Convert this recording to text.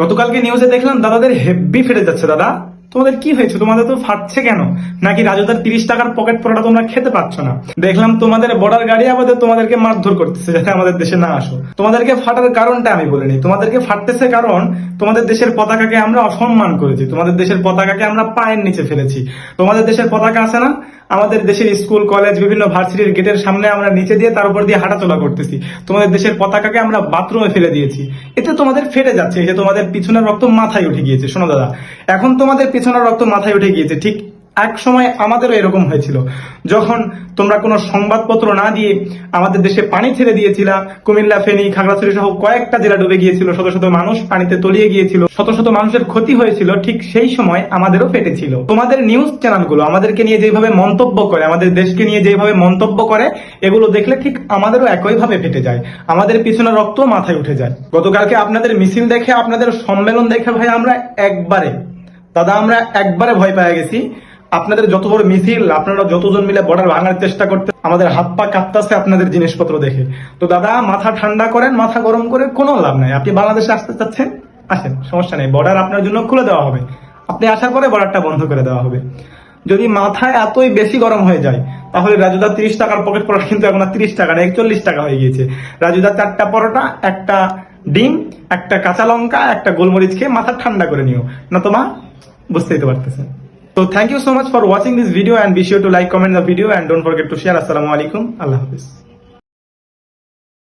গতকালকে নিউজে দেখলাম দাদাদের হেব্বি ফেটে যাচ্ছে দাদা। তোমাদের কি হয়েছে? তোমাদের তো ফাটছে কেন? নাকি রাজুদার তিরিশ টাকার পকেট পরোটা তোমরা খেতে পাচ্ছ না? দেখলাম তোমাদের বর্ডার গাড়ি আমাদের তোমাদেরকে মারধর করতেছে, যাতে আমাদের দেশে না আসো। তোমাদেরকে ফাটার কারণটা আমি বলিনি। তোমাদেরকে ফাটতেছে কারণ তোমাদের দেশের পতাকাকে আমরা অসম্মান করেছি। তোমাদের দেশের পতাকাকে আমরা পায়ের নিচে ফেলেছি। তোমাদের দেশের পতাকা আছে না? আমাদের দেশের স্কুল কলেজ বিভিন্ন ভার্সিটির গেটের সামনে আমরা নিচে দিয়ে তার উপর দিয়ে হাঁটাচলা করতেছি। তোমাদের দেশের পতাকাকে আমরা বাথরুমে ফেলে দিয়েছি। এতে তোমাদের ফেটে যাচ্ছে যে তোমাদের পিছনের রক্ত মাথায় উঠে গিয়েছে। শোনো দাদা, এখন তোমাদের পিছনের রক্ত মাথায় উঠে গিয়েছে। ঠিক এক সময় আমাদেরও এরকম হয়েছিল। যখন তোমরা কোনো সংবাদপত্র না দিয়ে আমাদের দেশে পানি ছেড়ে দিয়েছিল, কুমিল্লা, ফেনী, খাগড়াছড়ি সহ কয়েকটা জেলা ডুবে গিয়েছিল, শত শত মানুষ পানিতে তলিয়ে গিয়েছিল, শত শত মানুষের ক্ষতি হয়েছিল, ঠিক সেই সময় আমাদেরও ফেটেছিল তোমাদের নিউজ চ্যানেলগুলো আমাদেরকে নিয়ে যেভাবে মন্তব্য করে, আমাদের দেশকে নিয়ে যেভাবে মন্তব্য করে, এগুলো দেখলে ঠিক আমাদেরও একইভাবে ফেটে যায়। আমাদের পিছনে রক্ত মাথায় উঠে যায়। গতকালকে আপনাদের মিছিল দেখে, আপনাদের সম্মেলন দেখে ভাই, আমরা একবারে দাদা, আমরা একবারে ভয় পেয়ে গেছি। আপনাদের যত বড় মিছিল, আপনারা যতজন মিলে বর্ডার ভাঙার চেষ্টা করতে আমাদের হাত পা কাঁপতাছে আপনাদের জিনিসপত্র দেখে। তো দাদা, মাথা ঠান্ডা করেন, মাথা গরম করে কোনো লাভ নাই। আপনি বাংলাদেশে আসতে চাচ্ছেন? আসেন, সমস্যা নেই। বর্ডার আপনার জন্য খুলে দেওয়া হবে। আপনি আসার পরে বর্ডারটা বন্ধ করে দেওয়া হবে। যদি মাথায় এতই বেশি গরম হয়ে যায়, তাহলে রাজুদা তিরিশ টাকার পকেট পরোটা কিন্তু এখন তিরিশ টাকা না, একচল্লিশ টাকা হয়ে গিয়েছে। রাজুদা চারটা পরোটা, একটা ডিম, একটা কাঁচা লঙ্কা, একটা গোলমরিচ খেয়ে মাথা ঠান্ডা করে নিও। না তোমা বুঝতেই তো পারতেছে তো thank you so much for watching this video and be sure to like comment the video and don't forget to share আসসালামু আলাইকুম আল্লাহ হাফিজ।